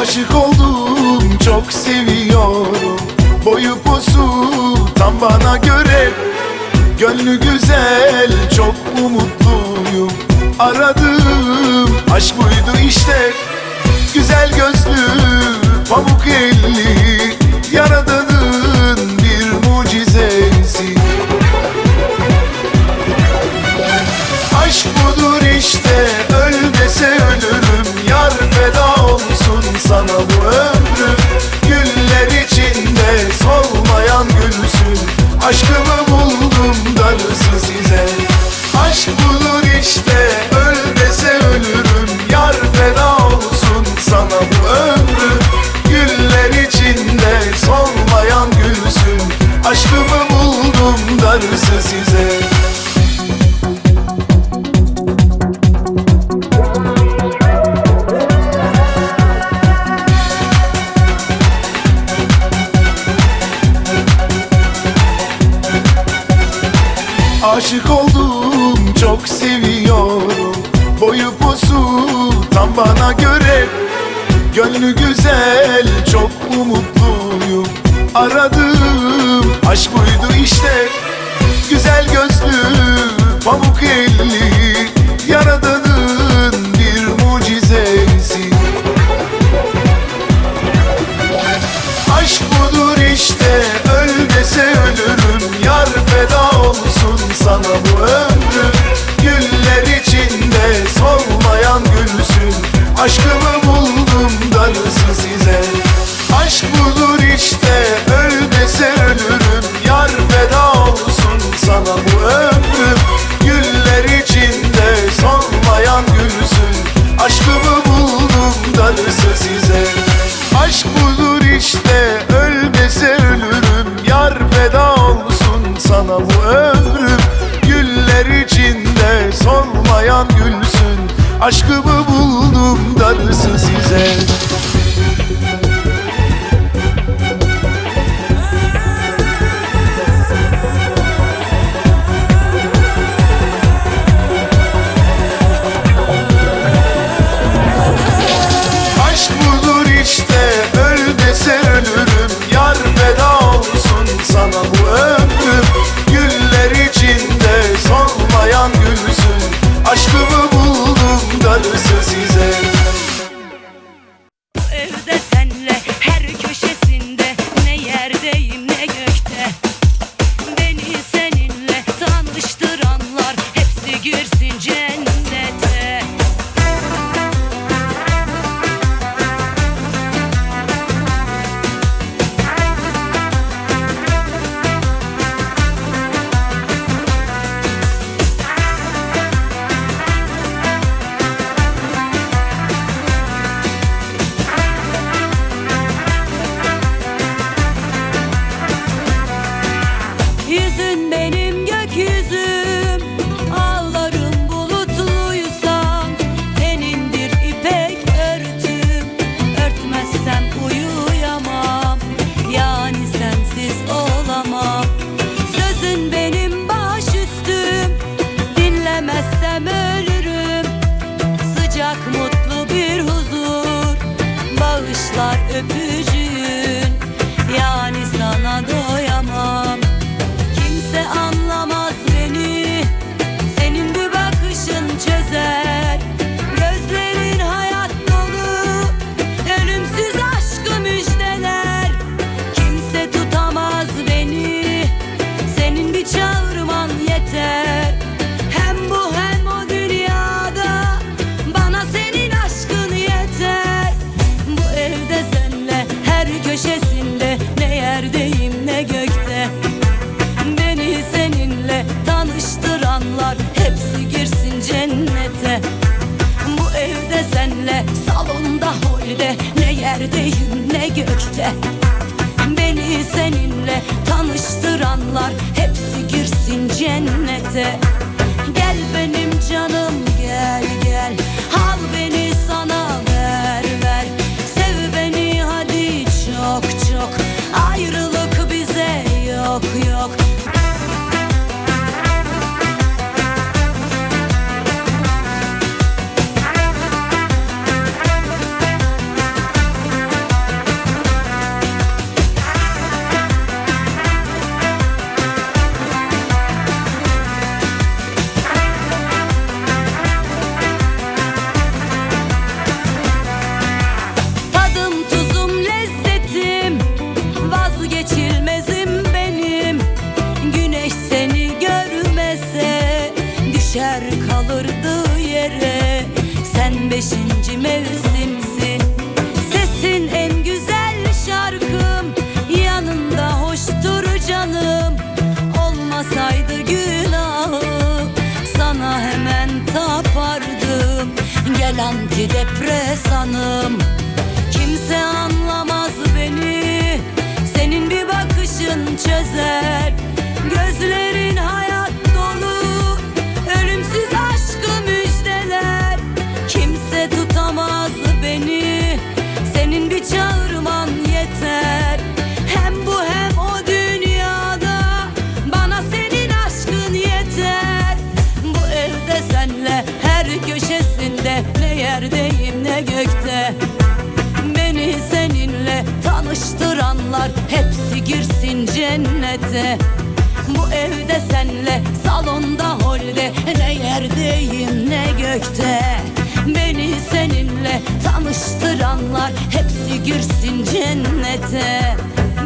Aşık oldum çok seviyorum. Boyu posu tam bana göre. Gönlü güzel çok umutluyum. Aradığım aşk buydu işte. Güzel gözlü pamuk elli. Yaradanın bir mucizesi. Aşk budur işte öl dese ölürüm. Yar feda olsun Boyu posu tam bana göre. Gönlü güzel çok umutluyum. Aradım aşk buydu işte. Güzel gözlü pamuk elli. Aşkımı buldum darısı size. good to Salonda holde ne yerdeyim ne gökte. Beni seninle tanıştıranlar Hepsi girsin cennete. Gel benim canım mevsimsi. Sesin en güzel şarkım Yanımda hoştur canım. Olmasaydı günahım Sana hemen tapardım. Gel antidepresanım çalıştıranlar hepsi girsin cennete. Bu evde senle salonda holde ne yerdeyim ne gökte. Beni seninle tanıştıranlar hepsi girsin cennete.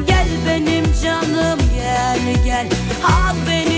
Gel benim canım gel gel. Al beni